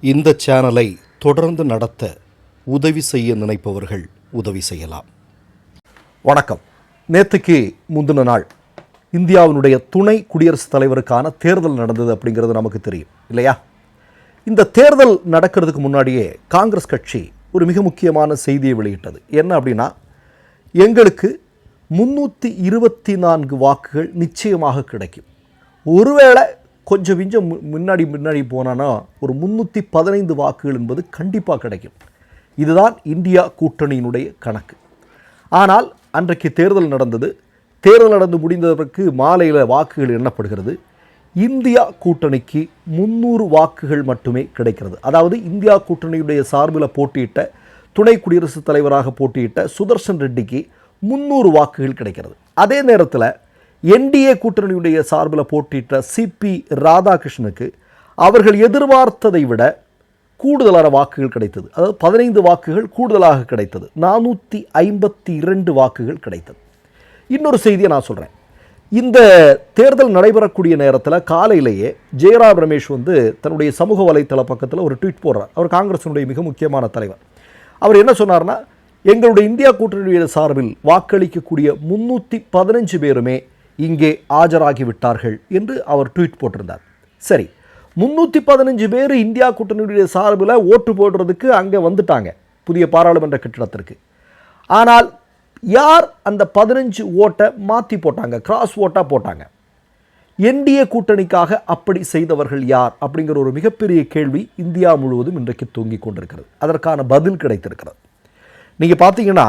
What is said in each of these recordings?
இந்த சேனலை தொடர்ந்து நடத்த உதவி செய்ய நினைப்பவர்கள் உதவி செய்யலாம். வணக்கம். நேற்றுக்கு முந்தின நாள் இந்தியாவினுடைய துணை குடியரசுத் தலைவருக்கான தேர்தல் நடந்தது அப்படிங்கிறது நமக்கு தெரியும் இல்லையா? இந்த தேர்தல் நடக்கிறதுக்கு முன்னாடியே காங்கிரஸ் கட்சி ஒரு மிக முக்கியமான செய்தியை வெளியிட்டது. என்ன அப்படின்னா எங்களுக்கு முன்னூற்றி இருபத்தி நான்கு வாக்குகள் நிச்சயமாக கிடைக்கும். ஒருவேளை கொஞ்சம் விஞ்சம் மு- முன்னாடி முன்னாடி போனான்னா ஒரு முந்நூற்றி பதினைந்து வாக்குகள் என்பது கண்டிப்பாக கிடைக்கும். இதுதான் இந்தியா கூட்டணியினுடைய கணக்கு. ஆனால் அன்றைக்கு தேர்தல் நடந்தது. தேர்தல் நடந்து முடிந்ததற்கு மாலையில் வாக்குகள் எண்ணப்படுகிறது. இந்தியா கூட்டணிக்கு முந்நூறு வாக்குகள் மட்டுமே கிடைக்கிறது. அதாவது இந்தியா கூட்டணியுடைய சார்பில் போட்டியிட்ட துணை குடியரசுத் தலைவராக போட்டியிட்ட சுதர்ஷன் ரெட்டிக்கு முந்நூறு வாக்குகள் கிடைக்கிறது. அதே நேரத்தில் என்டிஏ கூட்டணியுடைய சார்பில் போட்டியிட்ட சிபி ராதாகிருஷ்ணனுக்கு அவர்கள் எதிர்பார்த்ததை விட கூடுதலான வாக்குகள் கிடைத்தது. அதாவது பதினைந்து வாக்குகள் கூடுதலாக கிடைத்தது. நானூற்றி ஐம்பத்தி இரண்டு வாக்குகள் கிடைத்தது. இன்னொரு செய்தியை நான் சொல்கிறேன் இந்த தேர்தல் நடைபெறக்கூடிய நேரத்தில் காலையிலேயே ஜெயராம் ரமேஷ் வந்து தன்னுடைய சமூக வலைத்தள பக்கத்தில் ஒரு ட்வீட் போடுறார். அவர் காங்கிரஸினுடைய மிக முக்கியமான தலைவர். அவர் என்ன சொன்னார்னா எங்களுடைய இந்தியா கூட்டணியுடைய சார்பில் வாக்களிக்கக்கூடிய முன்னூற்றி பதினஞ்சு பேருமே இங்கே ஆஜராகிவிட்டார்கள் என்று அவர் ட்வீட் போட்டிருந்தார். சரி முன்னூற்றி பதினஞ்சு பேர் இந்தியா கூட்டணியுடைய சார்பில் ஓட்டு போடுறதுக்கு அங்கே வந்துட்டாங்க புதிய பாராளுமன்ற கட்டிடத்திற்கு. ஆனால் யார் அந்த பதினஞ்சு ஓட்டை மாற்றி போட்டாங்க கிராஸ் ஓட்டாக போட்டாங்க? என்டிஏ கூட்டணிக்காக அப்படி செய்தவர்கள் யார் அப்படிங்கிற ஒரு மிகப்பெரிய கேள்வி இந்தியா முழுவதும் இன்றைக்கு தூங்கிக் கொண்டிருக்கிறது. அதற்கான பதில் கிடைத்திருக்கிறது. நீங்கள் பார்த்தீங்கன்னா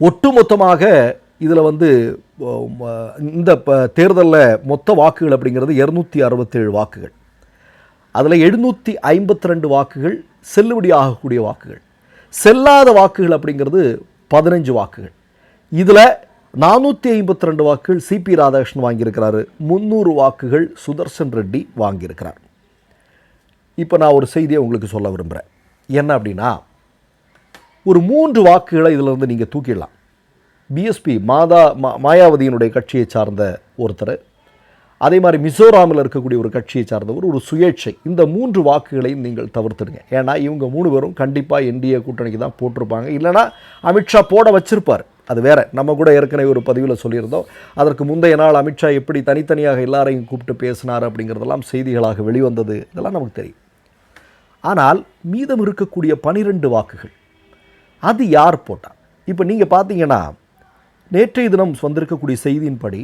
ஒட்டுமொத்தமாக இதில் வந்து இந்த தேர்தலில் மொத்த வாக்குகள் அப்படிங்கிறது இரநூத்தி அறுபத்தேழு வாக்குகள். அதில் எழுநூற்றி ஐம்பத்தி ரெண்டு வாக்குகள் செல்லுபடி ஆகக்கூடிய வாக்குகள். செல்லாத வாக்குகள் அப்படிங்கிறது பதினஞ்சு வாக்குகள். இதில் நானூற்றி ஐம்பத்தி ரெண்டு வாக்குகள் சிபி ராதாகிருஷ்ணன் வாங்கியிருக்கிறாரு. முந்நூறு வாக்குகள் சுதர்சன் ரெட்டி வாங்கியிருக்கிறார். இப்போ நான் ஒரு செய்தியை உங்களுக்கு சொல்ல விரும்புகிறேன். என்ன அப்படின்னா ஒரு மூன்று வாக்குகளை இதில் இருந்து நீங்கள் தூக்கிடலாம். பிஎஸ்பி மாதா மா மாயாவதியினுடைய கட்சியை சார்ந்த ஒருத்தர். அதே மாதிரி மிசோராமில் இருக்கக்கூடிய ஒரு கட்சியை சார்ந்தவர் ஒரு சுயேட்சை. இந்த மூன்று வாக்குகளையும் நீங்கள் தவிர்த்துடுங்க. ஏன்னா இவங்க மூணு பேரும் கண்டிப்பாக என்டிஏ கூட்டணிக்கு தான் போட்டிருப்பாங்க. இல்லைன்னா அமித்ஷா போட வச்சிருப்பார். அது வேற. நம்ம கூட ஏற்கனவே ஒரு பதிவில் சொல்லியிருந்தோம். அதற்கு முந்தைய நாள் அமித்ஷா எப்படி தனித்தனியாக எல்லாரையும் கூப்பிட்டு பேசினார் அப்படிங்கிறதெல்லாம் செய்திகளாக வெளிவந்தது. இதெல்லாம் நமக்கு தெரியும். ஆனால் மீதம் இருக்கக்கூடிய பனிரெண்டு வாக்குகள் அது யார் போட்டால் இப்போ நீங்கள் பார்த்தீங்கன்னா நேற்றைய தினம் வந்திருக்கக்கூடிய செய்தியின்படி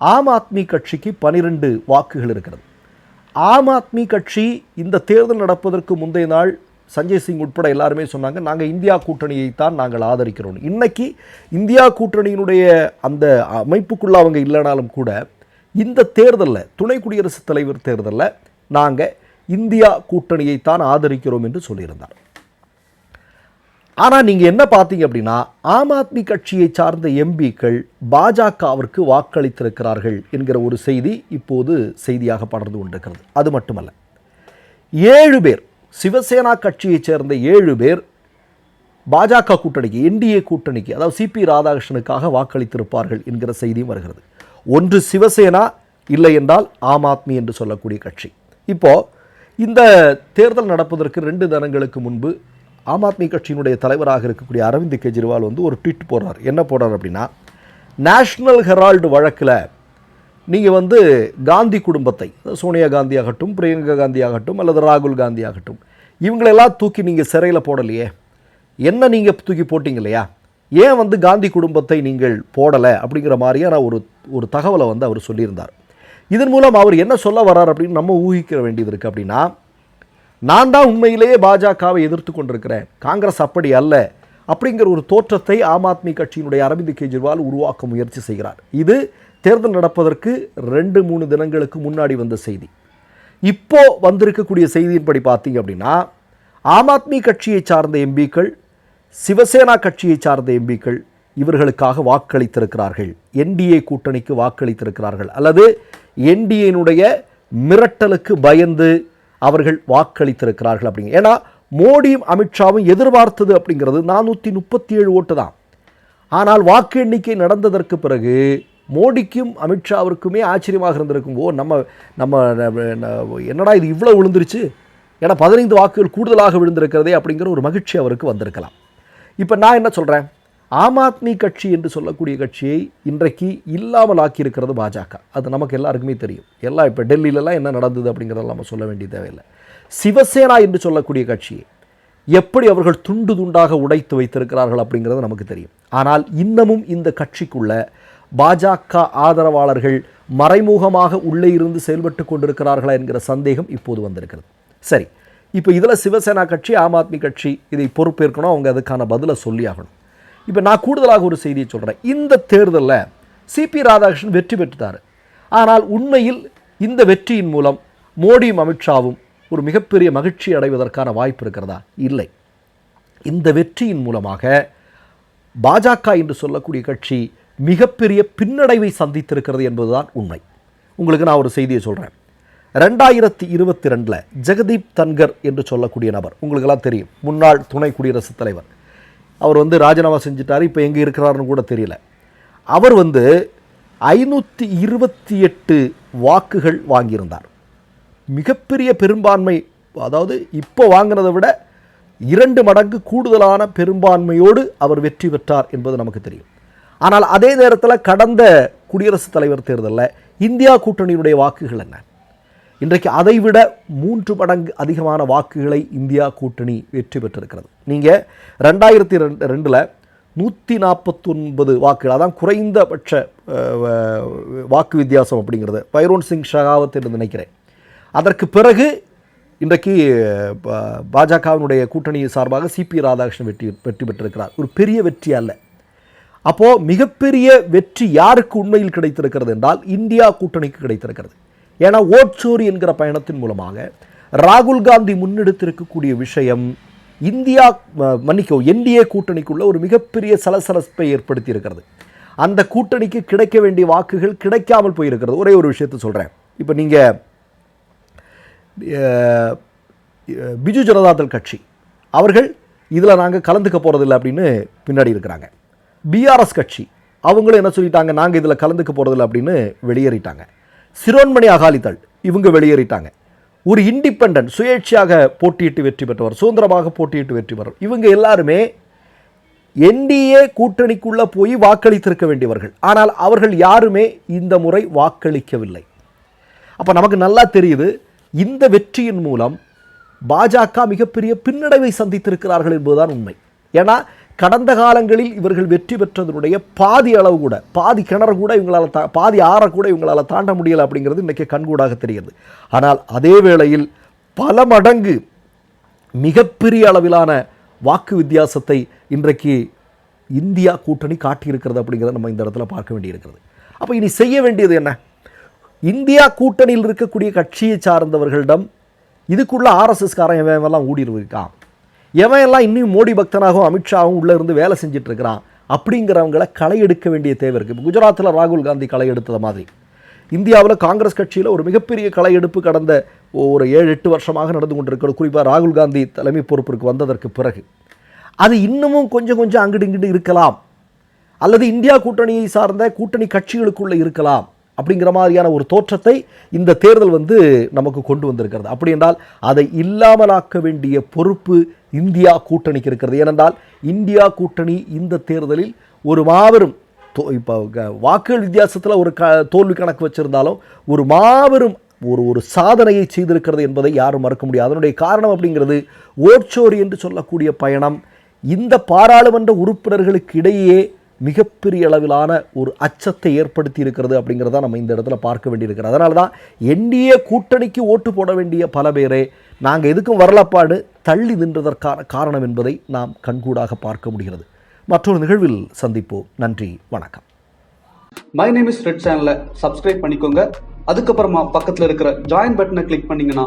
ஆம் ஆத்மி கட்சிக்கு பனிரெண்டு வாக்குகள் இருக்கிறது. ஆம் ஆத்மி கட்சி இந்த தேர்தல் நடப்பதற்கு முந்தைய நாள் சஞ்சய் சிங் உட்பட எல்லாருமே சொன்னாங்க நாங்கள் இந்தியா கூட்டணியை தான் நாங்கள் ஆதரிக்கிறோம். இன்னைக்கு இந்தியா கூட்டணியினுடைய அந்த அமைப்புக்குள்ள அவங்க இல்லைனாலும் கூட இந்த தேர்தலில் துணை குடியரசுத் தலைவர் தேர்தலில் நாங்கள் இந்தியா கூட்டணியை தான் ஆதரிக்கிறோம் என்று சொல்லியிருந்தார். ஆனால் நீங்கள் என்ன பார்த்தீங்க அப்படின்னா ஆம் ஆத்மி கட்சியை சார்ந்த எம்பிக்கள் பாஜகவிற்கு வாக்களித்திருக்கிறார்கள் என்கிற ஒரு செய்தி இப்போது செய்தியாக படர்ந்து கொண்டிருக்கிறது. அது மட்டுமல்ல. ஏழு பேர் சிவசேனா கட்சியைச் சேர்ந்த ஏழு பேர் பாஜக கூட்டணிக்கு என்டிஏ கூட்டணிக்கு அதாவது சிபி ராதாகிருஷ்ணனுக்காக வாக்களித்திருப்பார்கள் என்கிற செய்தியும் வருகிறது. ஒன்று சிவசேனா இல்லை என்றால் ஆம் ஆத்மி என்று சொல்லக்கூடிய கட்சி. இப்போ இந்த தேர்தல் நடப்பதற்கு ரெண்டு தினங்களுக்கு முன்பு ஆம் ஆத்மி கட்சியினுடைய தலைவராக இருக்கக்கூடிய அரவிந்த் கெஜ்ரிவால் வந்து ஒரு ட்வீட் போடுறார். என்ன போடுறார் அப்படின்னா நேஷ்னல் ஹெரால்டு வழக்கில் நீங்கள் வந்து காந்தி குடும்பத்தை சோனியா காந்தி ஆகட்டும் பிரியங்கா காந்தி ஆகட்டும் அல்லது ராகுல் காந்தி ஆகட்டும் இவங்களெல்லாம் தூக்கி நீங்கள் சிறையில் போடலையே. என்ன நீங்கள் தூக்கி போட்டிங்க இல்லையா ஏன் வந்து காந்தி குடும்பத்தை நீங்கள் போடலை? அப்படிங்கிற மாதிரியான ஒரு ஒரு தகவலை வந்து அவர் சொல்லியிருந்தார். இதன் மூலம் அவர் என்ன சொல்ல வர்றார் அப்படின்னு நம்ம ஊகிக்க வேண்டியது இருக்குது அப்படின்னா நான் தான் உண்மையிலேயே பாஜகவை எதிர்த்து கொண்டிருக்கிறேன். காங்கிரஸ் அப்படி அல்ல. அப்படிங்கிற ஒரு தோற்றத்தை ஆம் ஆத்மி கட்சியினுடைய அரவிந்த் கெஜ்ரிவால் உருவாக்க முயற்சி செய்கிறார். இது தேர்தல் நடப்பதற்கு ரெண்டு மூணு தினங்களுக்கு முன்னாடி வந்த செய்தி. இப்போ வந்திருக்கக்கூடிய செய்தியின்படி பார்த்தீங்க அப்படின்னா ஆம் ஆத்மி கட்சியை சார்ந்த எம்பிக்கள் சிவசேனா கட்சியை சார்ந்த எம்பிக்கள் இவர்களுக்காக வாக்களித்திருக்கிறார்கள். என்டிஏ கூட்டணிக்கு வாக்களித்திருக்கிறார்கள். அல்லது என்டிஏனுடைய மிரட்டலுக்கு பயந்து அவர்கள் வாக்களித்திருக்கிறார்கள் அப்படிங்க. ஏன்னா மோடியும் அமித்ஷாவும் எதிர்பார்த்தது அப்படிங்கிறது நானூற்றி முப்பத்தி ஏழு ஓட்டு தான். ஆனால் வாக்கு எண்ணிக்கை நடந்ததற்கு பிறகு மோடிக்கும் அமித்ஷாவிற்குமே ஆச்சரியமாக இருந்திருக்கும். ஓ நம்ம நம்ம என்னடா இது இவ்வளோ விழுந்துருச்சு? ஏன்னா பதினைந்து வாக்குகள் கூடுதலாக விழுந்திருக்கிறதே அப்படிங்கிற ஒரு மகிழ்ச்சி அவருக்கு வந்திருக்கலாம். இப்போ நான் என்ன சொல்கிறேன் ஆம் ஆத்மி கட்சி என்று சொல்லக்கூடிய கட்சியை இன்றைக்கு இல்லாமல் ஆக்கியிருக்கிறது பாஜக. அது நமக்கு எல்லாருக்குமே தெரியும். எல்லாம் இப்போ டெல்லியிலலாம் என்ன நடந்தது அப்படிங்கிறதெல்லாம் நம்ம சொல்ல வேண்டிய தேவையில்லை. சிவசேனா என்று சொல்லக்கூடிய கட்சியை எப்படி அவர்கள் துண்டு துண்டாக உடைத்து வைத்திருக்கிறார்கள் அப்படிங்கிறது நமக்கு தெரியும். ஆனால் இன்னமும் இந்த கட்சிக்குள்ள பாஜக ஆதரவாளர்கள் மறைமுகமாக உள்ளே இருந்து செயல்பட்டு கொண்டிருக்கிறார்களா என்கிற சந்தேகம் இப்போது வந்திருக்கிறது. சரி இப்போ இதில் சிவசேனா கட்சி ஆம் ஆத்மி கட்சி இதை பொறுப்பேற்கணும் அவங்க அதுக்கான பதிலை சொல்லி ஆகணும் இப்போ நான் கூடுதலாக ஒரு செய்தியை சொல்கிறேன் இந்த தேர்தலில் சிபி ராதாகிருஷ்ணன் வெற்றி பெற்றுட்டார். ஆனால் உண்மையில் இந்த வெற்றியின் மூலம் மோடியும் அமித்ஷாவும் ஒரு மிகப்பெரிய மகிழ்ச்சி அடைவதற்கான வாய்ப்பு இருக்கிறதா? இல்லை. இந்த வெற்றியின் மூலமாக பாஜக என்று சொல்லக்கூடிய கட்சி மிகப்பெரிய பின்னடைவை சந்தித்திருக்கிறது என்பதுதான் உண்மை. உங்களுக்கு நான் ஒரு செய்தியை சொல்கிறேன் ரெண்டாயிரத்தி இருபத்தி ரெண்டில் ஜெகதீப் தன்கர் என்று சொல்லக்கூடிய நபர் உங்களுக்கெல்லாம் தெரியும். முன்னாள் துணை குடியரசுத் தலைவர். அவர் வந்து ராஜினாமா செஞ்சுட்டார் இப்போ எங்கே இருக்கிறாருன்னு கூட தெரியல. அவர் வந்து ஐநூற்றி இருபத்தி எட்டு வாக்குகள் வாங்கியிருந்தார். மிகப்பெரிய பெரும்பான்மை அதாவது இப்போ வாங்கினதை விட இரண்டு மடங்கு கூடுதலான பெரும்பான்மையோடு அவர் வெற்றி பெற்றார் என்பது நமக்கு தெரியும். ஆனால் அதே நேரத்தில் கடந்த குடியரசுத் தலைவர் தேர்தலில் இந்தியா கூட்டணியினுடைய வாக்குகள் என்ன? இன்றைக்கு அதைவிட மூன்று மடங்கு அதிகமான வாக்குகளை இந்தியா கூட்டணி வெற்றி பெற்றிருக்கிறது. நீங்கள் ரெண்டாயிரத்தி ரெண்டு ரெண்டில் நூற்றி நாற்பத்தொன்பது வாக்குகள் அதான் குறைந்தபட்ச வாக்கு வித்தியாசம் அப்படிங்கிறது. பைரோன் சிங் ஷகாவத் என்று நினைக்கிறேன். அதற்கு பிறகு இன்றைக்கு பாஜகவினுடைய கூட்டணி சார்பாக சிபி ராதாகிருஷ்ணன் வெற்றி வெற்றி பெற்றிருக்கிறார். ஒரு பெரிய வெற்றி அல்ல. அப்போது மிகப்பெரிய வெற்றி யாருக்கு உண்மையில் கிடைத்திருக்கிறது என்றால் இந்தியா கூட்டணிக்கு கிடைத்திருக்கிறது. ஏன்னா ஓட்சோரி என்கிற பயணத்தின் மூலமாக ராகுல் காந்தி முன்னெடுத்திருக்கக்கூடிய விஷயம் இந்தியா மன்னிக்கோ மன்னிக்கவும் என்டிஏ கூட்டணிக்குள்ள ஒரு மிகப்பெரிய சலசலப்பை ஏற்படுத்தி இருக்கிறது அந்த கூட்டணிக்கு கிடைக்க வேண்டிய வாக்குகள் கிடைக்காமல் போயிருக்கிறது. ஒரே ஒரு விஷயத்தை சொல்கிறேன் இப்போ நீங்கள் பிஜு ஜனதாதள் கட்சி அவர்கள் இதில் நாங்கள் கலந்துக்க போகிறதில்ல அப்படின்னு பின்னாடி இருக்கிறாங்க. பிஆர்எஸ் கட்சி அவங்களும் என்ன சொல்லிட்டாங்க? நாங்கள் இதில் கலந்துக்க போகிறதில்ல அப்படின்னு வெளியேறிட்டாங்க. சிரோன்மணி அகாலிதள் இவங்க வெளியேறிட்டாங்க. ஒரு இண்டிபெண்டன்ட் சுயேட்சையாக போட்டியிட்டு வெற்றி பெற்றவர் சுதந்திரமாக போட்டியிட்டு வெற்றி பெறவர் இவங்க எல்லாருமே என்டிஏ கூட்டணிக்குள்ளே போய் வாக்களித்திருக்க வேண்டியவர்கள். ஆனால் அவர்கள் யாருமே இந்த முறை வாக்களிக்கவில்லை. அப்போ நமக்கு நல்லா தெரியுது இந்த வெற்றியின் மூலம் பாஜக மிகப்பெரிய பின்னடைவை சந்தித்திருக்கிறார்கள் என்பதுதான் உண்மை. ஏன்னா கடந்த காலங்களில் இவர்கள் வெற்றி பெற்றதனுடைய பாதி அளவு கூட பாதி கிணறு கூட இவங்களால் தா பாதி ஆற கூட இவங்களால் தாண்ட முடியலை அப்படிங்கிறது இன்றைக்கி கண்கூடாக தெரிகிறது ஆனால் அதே வேளையில் பல மடங்கு மிகப்பெரிய அளவிலான வாக்கு வித்தியாசத்தை இன்றைக்கு இந்தியா கூட்டணி காட்டியிருக்கிறது அப்படிங்கிறத நம்ம இந்த இடத்துல பார்க்க வேண்டியிருக்கிறது. அப்போ இனி செய்ய வேண்டியது என்ன? இந்தியா கூட்டணியில் இருக்கக்கூடிய கட்சியை சார்ந்தவர்களிடம் இதுக்குள்ள ஆர்எஸ்எஸ்காரன் எவன் எவன்லாம் ஊடிருக்கான் எவன் எல்லாம் இன்னும் மோடி பக்தனாகவும் அமித்ஷாவும் உள்ளே இருந்து வேலை செஞ்சிட்ருக்கிறான் அப்படிங்கிறவங்கள களை எடுக்க வேண்டிய தேவை இருக்குது இப்போ குஜராத்தில் ராகுல் காந்தி களை எடுத்தது மாதிரி. இந்தியாவில் காங்கிரஸ் கட்சியில் ஒரு மிகப்பெரிய களை எடுப்பு கடந்த ஒரு ஏழு எட்டு வருஷமாக நடந்து கொண்டிருக்கிறது குறிப்பாக ராகுல் காந்தி தலைமை பொறுப்பிற்கு வந்ததற்கு பிறகு. அது இன்னமும் கொஞ்சம் கொஞ்சம் அங்கிட்டு இங்கிட்டு இருக்கலாம். அல்லது இந்தியா கூட்டணியை சார்ந்த கூட்டணி கட்சிகளுக்குள்ளே இருக்கலாம். அப்படிங்கிற மாதிரியான ஒரு தோற்றத்தை இந்த தேர்தல் வந்து நமக்கு கொண்டு வந்திருக்கிறது. அப்படி என்றால் அதை இல்லாமலாக்க வேண்டிய பொறுப்பு இந்தியா கூட்டணிக்கு இருக்கிறது. ஏனென்றால் இந்தியா கூட்டணி இந்த தேர்தலில் ஒரு மாபெரும் தோ- இப்போ க- வாக்குகள் வித்தியாசத்தில் ஒரு க தோல்வி கணக்கு வச்சுருந்தாலும் ஒரு மாபெரும் ஒரு ஒரு சாதனையை செய்திருக்கிறது என்பதை யாரும் மறக்க முடியாது. அதனுடைய காரணம் அப்படிங்கிறது ஓட்சோரி என்று சொல்லக்கூடிய பயணம் இந்த பாராளுமன்ற உறுப்பினர்களுக்கு இடையே மிகப்பெரிய அளவிலான ஒரு அச்சத்தை ஏற்படுத்தி இருக்கிறது அப்படிங்கிறத நம்ம இந்த இடத்துல பார்க்க வேண்டியிருக்கிறது. அதனால தான் என்டிஏ கூட்டணிக்கு ஓட்டு போட வேண்டிய பல பேரே நாங்கள் எதுக்கும் வரலப்பாடு தள்ளி நின்றதற்கான காரணம் என்பதை நாம் கண்கூடாக பார்க்க முடிகிறது. மற்றொரு நிகழ்வில் சந்திப்போம். நன்றி வணக்கம். மை நேம் இஸ் ரெட் சேனலை சப்ஸ்கிரைப் பண்ணிக்கோங்க. அதுக்கப்புறமா பக்கத்தில் இருக்கிற ஜாயின் பட்டனை கிளிக் பண்ணிங்கன்னா